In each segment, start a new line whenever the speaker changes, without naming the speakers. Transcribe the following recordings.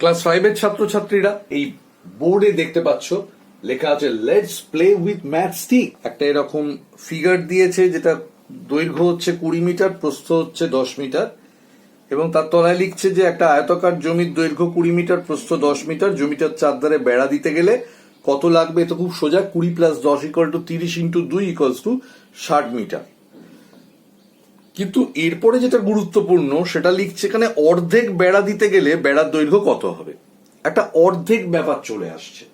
Class ফাইভের ছাত্রছাত্রীরা এই বোর্ডে দেখতে পাচ্ছ, লেখা আছে let's play with math stick একটা এরকম ফিগার দিয়েছে, যেটা দৈর্ঘ্য হচ্ছে কুড়ি মিটার, প্রস্থ হচ্ছে দশ মিটার, এবং তার তলায় লিখছে যে, একটা আয়তাকার জমির দৈর্ঘ্য কুড়ি মিটার, প্রস্থ দশ মিটার, জমিটার চারধারে বেড়া দিতে গেলে কত লাগবে? এটা খুব সোজা, কুড়ি প্লাস দশ ইকুয়াল টু তিরিশ ইন্টু দুই ইকুয়ালস টু ষাট মিটার। কিন্তু এরপরে যেটা গুরুত্বপূর্ণ, সেটা লিখছে এখানে অর্ধেক বেড়া দিতে গেলে বেড়ার দৈর্ঘ্য কত হবে? একটা অর্ধেক ব্যাপার চলে আসছে।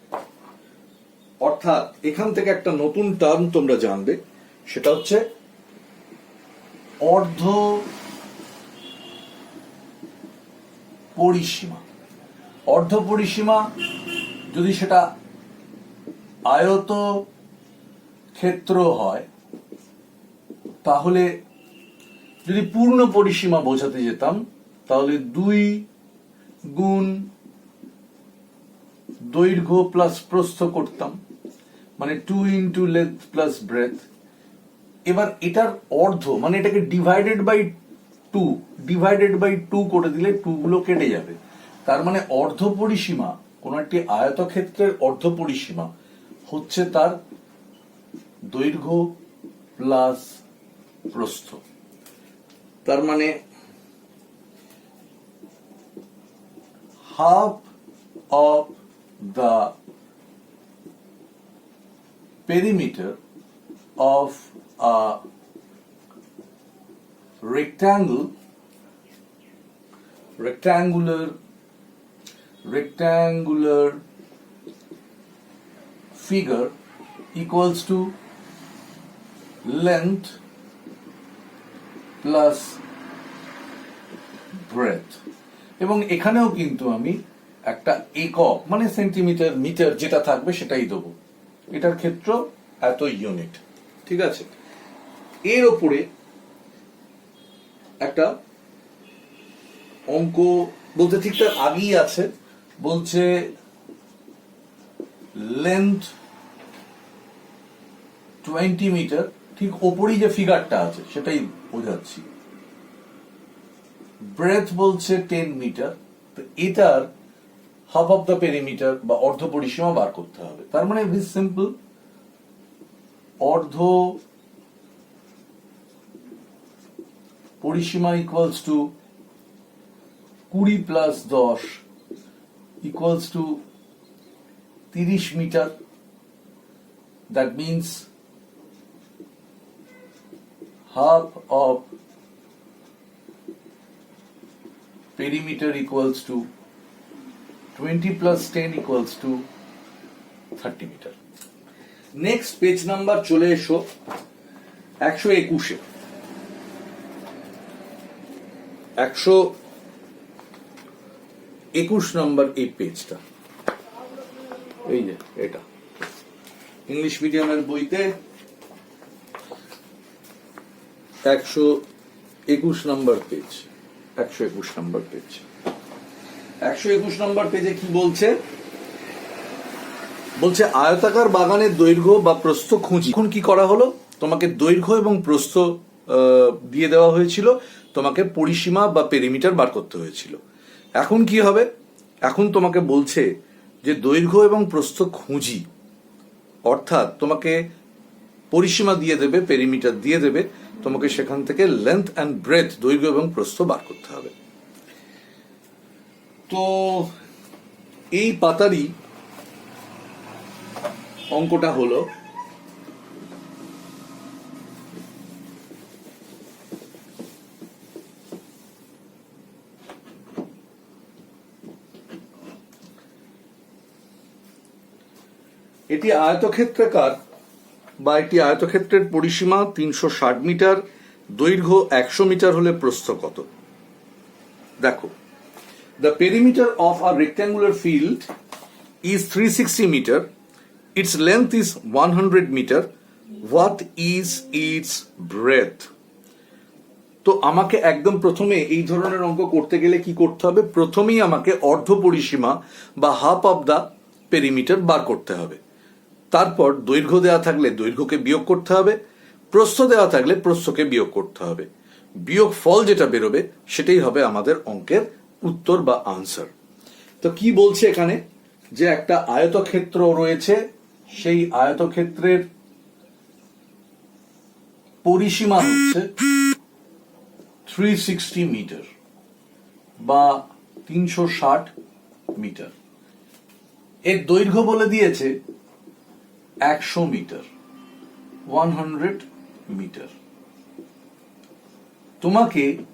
অর্থাৎ এখান থেকে একটা নতুন টার্ম তোমরা জানবে, সেটা হচ্ছে অর্ধ পরিসীমা। অর্ধ পরিসীমা যদি সেটা আয়ত ক্ষেত্র হয়, তাহলে যদি পূর্ণ পরিসীমা বোঝাতে যেতাম, তাহলে দুই গুণ দৈর্ঘ্য প্লাস প্রস্থ করতাম মানে two into length plus breadth এবার এটার অর্ধ মানে এটাকে divided by two divided by two করে দিলে টু গুলো কেটে যাবে। তার মানে অর্ধ পরিসীমা, কোন একটি আয়তক্ষেত্রের অর্ধ পরিসীমা হচ্ছে তার দৈর্ঘ্য প্লাস প্রস্থ। তার মানে half of the perimeter of a rectangle rectangular rectangular figure equals to length plus breadth. এবং এখানেও কিন্তু আমি একটা একক মানে সেন্টিমিটার মিটার যেটা থাকবে সেটাই দেবো। এটার ক্ষেত্র এত ইউনিট ঠিক আছে? এর ওপরে একটা অঙ্ক বলতে ঠিক তার আগেই আছে, বলছে লেন্থ টোয়েন্টি মিটার ঠিক ওপরেই যে ফিগারটা আছে, সেটাই বোঝাচ্ছি। ব্রেথ বলছে টেন মিটার তো এটার হাফ অফ দ্য পেরিমিটার বা অর্ধ পরিসীমা বার করতে হবে। তার মানে ভেরি সিম্পল অর্ধ পরিসীমা ইকুয়ালস টু কুড়ি প্লাস দশ ইকুয়ালস টু তিরিশ metre that means half of perimeter equals to 20 plus 10 equals to 30 meter. Next page number চলে এসো, একশো একুশে। একশো একুশ নম্বর এই পেজটা এই যে, এটা। ইংলিশ মিডিয়ামের বইতে একশো একুশ নম্বর পেজ একশো একুশ নম্বর পেজ একশো একুশ নম্বর পেজে কি বলছে? বলছে, আয়তাকার বাগানের দৈর্ঘ্য বা প্রস্থ খুঁজি। এখন কি করা হলো? তোমাকে দৈর্ঘ্য এবং প্রস্থ দিয়ে দেওয়া হয়েছিল। তোমাকে পরিসীমা বা পেরিমিটার বার করতে হয়েছিল। এখন কি হবে? এখন তোমাকে বলছে যে দৈর্ঘ্য এবং প্রস্থ খুঁজি। অর্থাৎ তোমাকে পরিসীমা দিয়ে দেবে পেরিমিটার দিয়ে দেবে, তোমাকে সেখান থেকে লেন্থ অ্যান্ড ব্রেথ দৈর্ঘ্য এবং প্রস্থ বার করতে হবে। তো এই পাতারই অঙ্কটা হলো, এটি আয়তক্ষেত্রাকার বা একটি আয়তক্ষেত্রের পরিসীমা তিনশো ষাট মিটার, দৈর্ঘ্য একশো মিটার হলে প্রস্থ কত? দেখো the perimeter of a rectangular field is three sixty metre its length is one hundred metre what is its breadth তো আমাকে একদম প্রথমে এই ধরনের অঙ্ক করতে গেলে কি করতে হবে? প্রথমেই আমাকে অর্ধ পরিসীমা বা হাফ অফ দ্য পেরিমিটার বার করতে হবে। তারপর দৈর্ঘ্য দেওয়া থাকলে দৈর্ঘ্যকে বিয়োগ করতে হবে, প্রস্থ দেওয়া থাকলে প্রস্থকে বিয়োগ করতে হবে। বিয়োগ ফল যেটা বেরোবে, সেটাই হবে আমাদের অঙ্কের উত্তর বা আনসার তো কি বলছে এখানে? যে একটা আয়তক্ষেত্র রয়েছে, সেই আয়তক্ষেত্রের পরিসীমা হচ্ছে থ্রি সিক্সটি মিটার বা তিনশো ষাট মিটার এর দৈর্ঘ্য বলে দিয়েছে একশো মিটার। One hundred metre. তোমাকে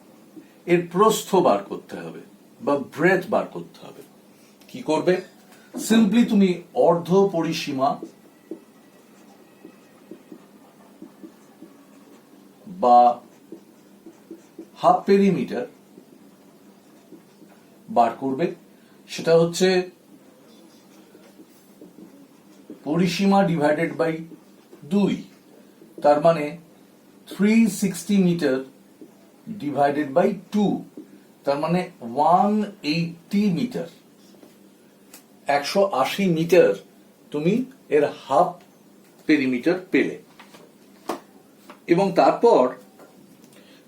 এর প্রস্থ বার করতে হবে বা ব্রেথ বার করতে হবে। কি করবে? সিম্পলি তুমি অর্ধ পরিসীমা বা হাফ পেরিমিটার বার করবে। সেটা হচ্ছে পরিসীমা ডিভাইডেড বাই দুই, তার মানে three sixty metre divided by two তার মানে ওয়ান এইটি মিটার একশো আশি মিটার তুমি এর হাফ পেরিমিটার পেলে। এবং তারপর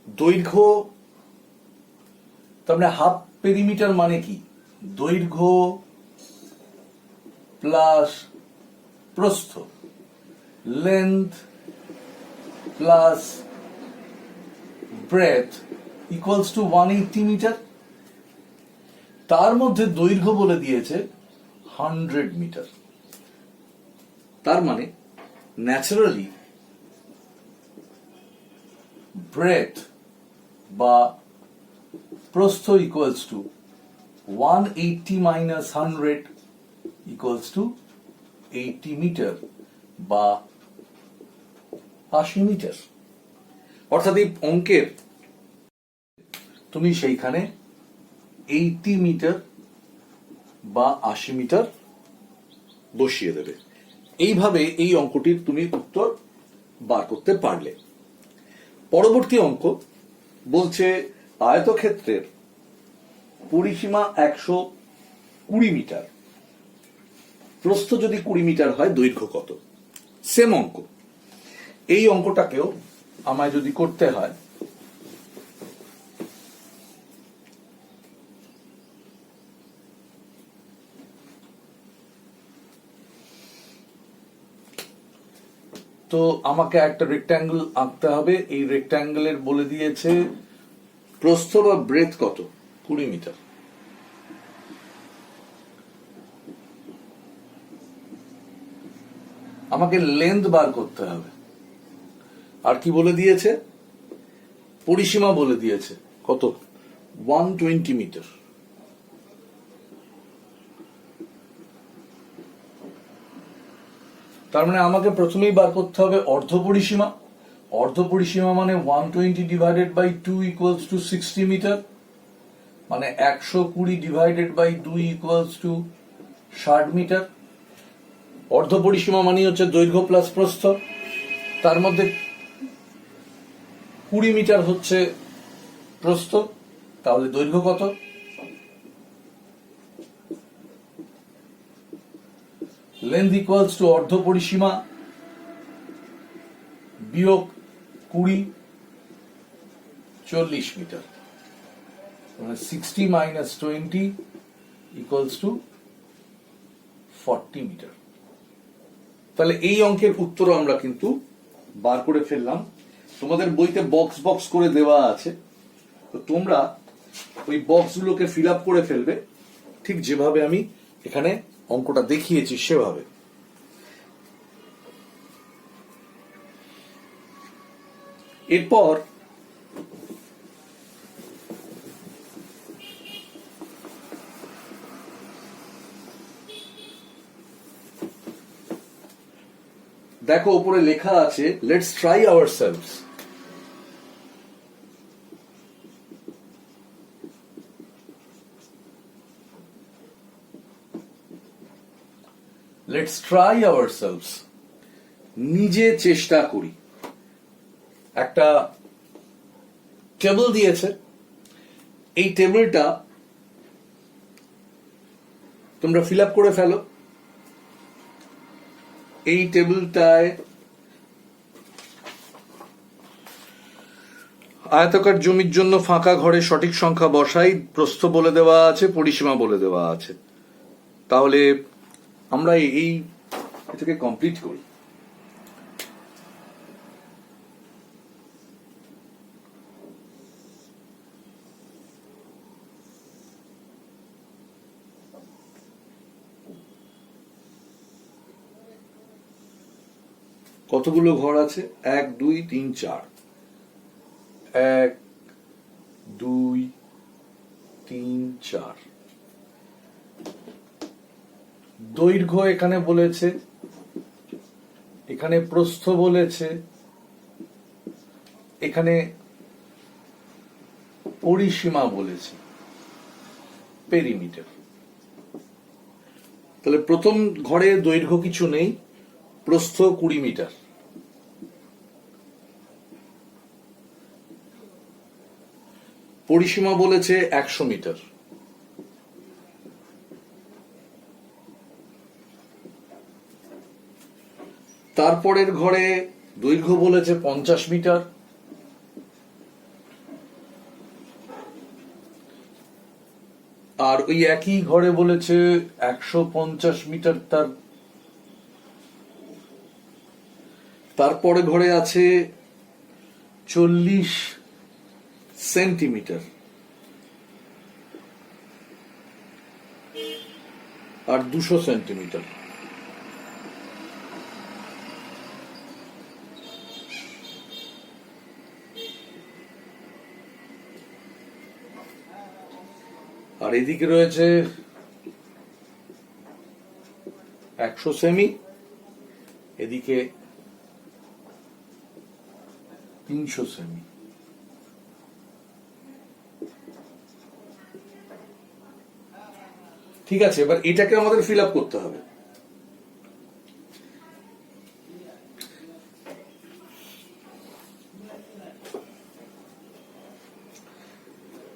দৈর্ঘ্য, তার মানে হাফ পেরিমিটার মানে কি? দৈর্ঘ্য প্লাস প্রস্থ। Length plus breadth equals to one eighty metre তার মধ্যে দৈর্ঘ্য বলে দিয়েছে হান্ড্রেড মিটার তার মানে ন্যাচারালি ব্রেথ বা প্রস্থ equals to one eighty minus hundred equals to eighty metre বা আশি মিটার অর্থাৎ এই অঙ্কের তুমি সেইখানে এইটি মিটার বা আশি মিটার বসিয়ে দেবে। এইভাবে এই অঙ্কটির তুমি উত্তর বার করতে পারলে। পরবর্তী অঙ্ক বলছে আয়তক্ষেত্রের পরিসীমা একশো কুড়ি মিটার প্রস্থ যদি কুড়ি মিটার হয়, দৈর্ঘ্য কত? সেম অঙ্ক। এই অঙ্কটাকেও আমায় যদি করতে হয়, তো আমাকে একটা রেক্ট্যাঙ্গেল আঁকতে হবে। এই রেক্ট্যাঙ্গেলের বলে দিয়েছে, প্রস্থ বা ব্রেথ কত? কুড়ি মিটার। আমাকে লেন্থ বার করতে হবে। আর কি বলে দিয়েছে? পরিসীমা বলে দিয়েছে। কত? ওয়ান টোয়েন্টি মিটার তার মানে আমাকে প্রথমেই বার করতে হবে অর্ধ পরিসীমা। অর্ধ পরিসীমা মানে one twenty divided by two equals to sixty metre মানে একশো কুড়ি ডিভাইডেড বাই দুই ইকুয়ালস টু ষাট মিটার অর্ধ পরিসীমা মানে হচ্ছে দৈর্ঘ্য প্লাস প্রস্থ। তার মধ্যে কুড়ি মিটার হচ্ছে প্রস্থ, তাহলে দৈর্ঘ্য কত? লেন্থ ইকুয়ালস টু অর্ধ পরিসীমা বিয়োগ কুড়ি চল্লিশ মিটার। মানে sixty minus twenty equals to forty metre তাহলে এই অঙ্কের উত্তর আমরা কিন্তু বার করে ফেললাম। তোমাদের বইতে বক্স বক্স করে দেওয়া আছে। তো তোমরা ওই বক্সগুলোকে ফিল আপ করে ফেলবে। ঠিক যেভাবে আমি এখানে অঙ্কটা দেখিয়েছি সেভাবে। এরপর দেখো, উপরে লেখা আছে let's try ourselves let's try ourselves নিজে চেষ্টা করি। একটা টেবিল দিয়েছে। এই টেবিলটা তোমরা ফিল আপ করে ফেলো। এই টেবিলটায় আয়তাকার জমির জন্য ফাঁকা ঘরে সঠিক সংখ্যা বসাই, প্রস্থ বলে দেওয়া আছে, পরিসীমা বলে দেওয়া আছে। তাহলে আমরা এই- এটাকে কমপ্লিট করি। কতগুলো ঘর আছে? এক, দুই, তিন, চার। এক, দুই, তিন, চার। দৈর্ঘ্য এখানে বলেছে, এখানে প্রস্থ বলেছে, এখানে পরিসীমা বলেছে পেরিমিটার তাহলে প্রথম ঘরে দৈর্ঘ্য কিছু নেই, প্রস্থ কুড়ি মিটার। পরিসীমা বলেছে একশো মিটার। তারপরের ঘরে দৈর্ঘ্য বলেছে পঞ্চাশ মিটার। আর ওই একই ঘরে বলেছে একশো পঞ্চাশ মিটার তার। তারপরে ঘরে আছে চল্লিশ সেন্টিমিটার। আর দুশো সেন্টিমিটার। আর এদিকে রয়েছে একশো সেমি এদিকে তিনশো সেমি। ঠিক আছে, এবার এটাকে আমাদের ফিল আপ করতে হবে।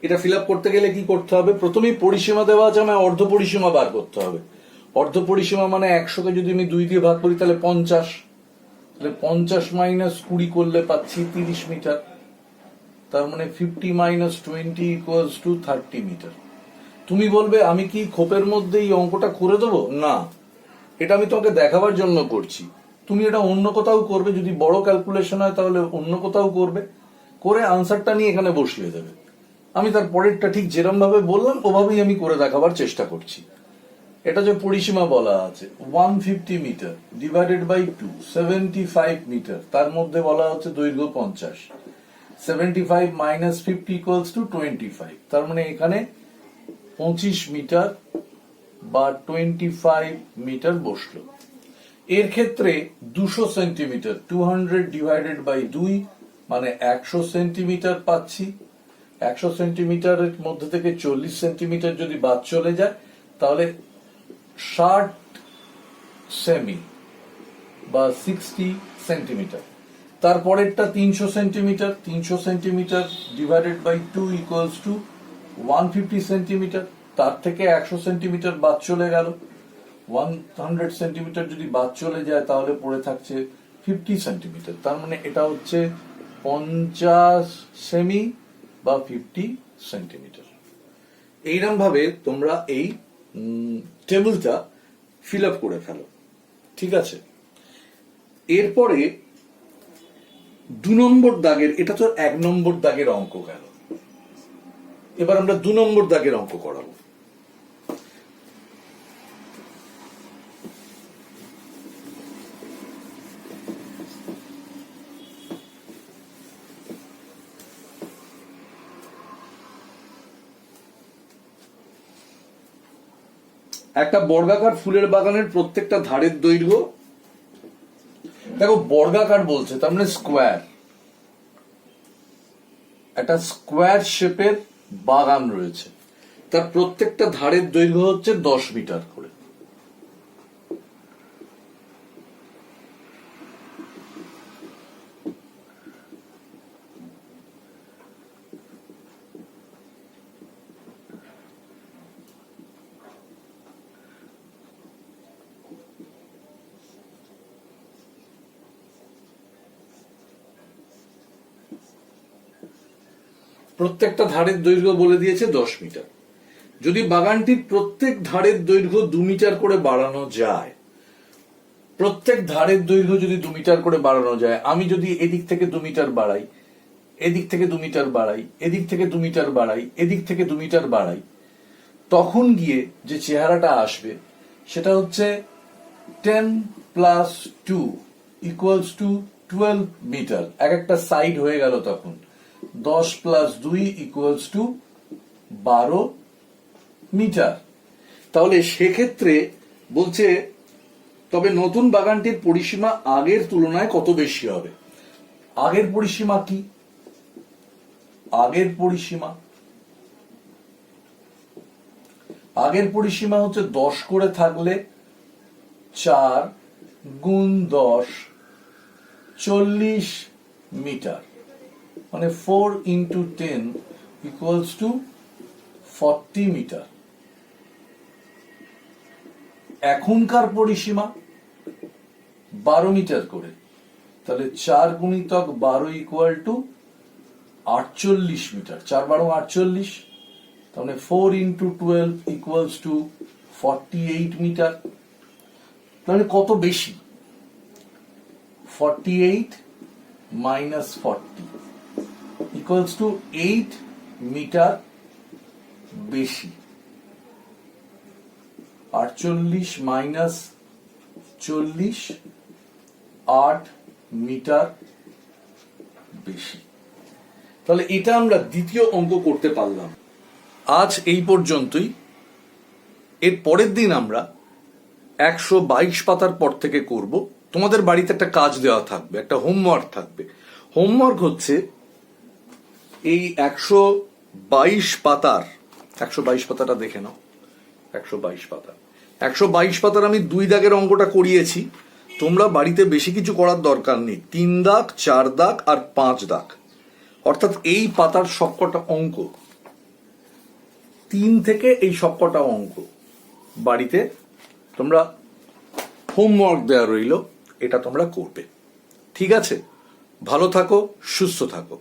এটা ফিল করতে গেলে কি করতে হবে? প্রথমেই পরিসীমা দেওয়া আছে আমায় অর্ধ পরিসীমা বার করতে হবে। অর্ধ পরিসীমা মানে একশোকে যদি আমি দুই দিয়ে ভাগ করি, তাহলে পঞ্চাশ। তাহলে পঞ্চাশ মাইনাস কুড়ি করলে পাচ্ছি তিরিশ মিটার। তার মানে fifty minus twenty equals to thirty metre তুমি বলবে, আমি কি খোপের মধ্যে এই অঙ্কটা করে দেবো? না। এটা আমি তোমাকে দেখাবার জন্য করছি। তুমি এটা অন্য কোথাও করবে, যদি বড় ক্যালকুলেশন হয় তাহলে অন্য কোথাও করবে। করে আনসারটা নিয়ে এখানে বসিয়ে দেবে। আমি তার পরেরটা ঠিক যেরম ভাবে বললাম, ওভাবেই আমি করে দেখাবার চেষ্টা করছি। এটা যে পরিসীমা বলা আছে one fifty metre divided by two seventy five metre তার মধ্যে বলা হচ্ছে দৈর্ঘ্য পঞ্চাশ। Seventy five minus fifty equals to twenty five তার মানে এখানে পঁচিশ মিটার বা টোয়েন্টি ফাইভ মিটার বসল। এর ক্ষেত্রে দুশো centimetre, two hundred divided by দুই মানে একশো সেন্টিমিটার পাচ্ছি। একশো সেন্টিমিটারের মধ্যে থেকে চল্লিশ সেন্টিমিটার যদি বাদ চলে যায়, তাহলে ষাট সেমি বা সিক্সটি সেন্টিমিটার। তারপরেরটা তিনশো সেন্টিমিটার তিনশো centimetre divided by two equals to one fifty centimetre তার থেকে একশো সেন্টিমিটার বাদ চলে গেল। ওয়ান হান্ড্রেড সেন্টিমিটার যদি বাদ চলে যায়, তাহলে পড়ে থাকছে ফিফটি সেন্টিমিটার তার মানে এটা হচ্ছে পঞ্চাশ সেমি বা ফিফটি সেন্টিমিটার এইরকম ভাবে তোমরা এই টেবিলটা ফিল আপ করে ফেলো। ঠিক আছে? এরপরে দু নম্বর দাগের, এটা তো এক নম্বর দাগের অঙ্ক গেল। এবার আমরা দু নম্বর দাগের অঙ্ক করাবো। একটা বর্গাকার ফুলের বাগানের প্রত্যেকটা ধারের দৈর্ঘ্য। দেখো, বর্গাকার বলছে, তার মানে স্কোয়ার একটা স্কোয়ার শেপের বাগান রয়েছে। তার প্রত্যেকটা ধারের দৈর্ঘ্য হচ্ছে দশ মিটার করে। প্রত্যেকটা ধারের দৈর্ঘ্য বলে দিয়েছে দশ মিটার। যদি বাগানটির প্রত্যেক ধারের দৈর্ঘ্য দু মিটার করে বাড়ানো যায়, প্রত্যেক ধারের দৈর্ঘ্য যদি দু মিটার করে বাড়ানো যায়, আমি যদি এদিক থেকে দু মিটার বাড়াই, এদিক থেকে দু মিটার বাড়াই, এদিক থেকে দু মিটার বাড়াই, এদিক থেকে দু মিটার বাড়াই, তখন গিয়ে যে চেহারাটা আসবে সেটা হচ্ছে ten plus two equals to twelve metre. এক একটা সাইড হয়ে গেল তখন। দশ প্লাস দুই ইকুয়ালস টু বারো মিটার। তাহলে সেক্ষেত্রে বলছে, তবে নতুন বাগানটির পরিসীমা আগের তুলনায় কত বেশি হবে? আগের পরিসীমা কি? আগের পরিসীমা। আগের পরিসীমা হচ্ছে দশ করে থাকলে চার গুণ দশ, চল্লিশ মিটার। মানে four into ten equals to forty metre এখনকার পরিসীমা বারো মিটার করে। তাহলে চার গুণিতক বারো ইকুয়াল টু আটচল্লিশ মিটার চার বারো আটচল্লিশ তাহলে four into twelve equals to forty eight metre তাহলে কত বেশি? Forty eight minus forty equals to eight metre বেশি। আটচল্লিশ মাইনাস চল্লিশ, আট মিটার বেশি। তাহলে এটা আমরা দ্বিতীয় অঙ্ক করতে পারলাম। আজ এই পর্যন্তই। এর পরের দিন আমরা একশো বাইশ পাতার পর থেকে করব। তোমাদের বাড়িতে একটা কাজ দেওয়া থাকবে, একটা হোমওয়ার্ক থাকবে। হোমওয়ার্ক হচ্ছে এই একশো বাইশ পাতার, একশো বাইশ পাতাটা দেখে নাও, একশো বাইশ পাতা। একশো বাইশ পাতার আমি দুই দাগের অঙ্কটা করিয়েছি, তোমরা বাড়িতে বেশি কিছু করার দরকার নেই, তিন দাগ, চার দাগ আর পাঁচ দাগ। অর্থাৎ এই পাতার সবকটা অঙ্ক, তিন থেকে এই সবকটা অঙ্ক বাড়িতে তোমরা হোমওয়ার্ক দেওয়া রইল, এটা তোমরা করবে। ঠিক আছে? ভালো থাকো, সুস্থ থাকো।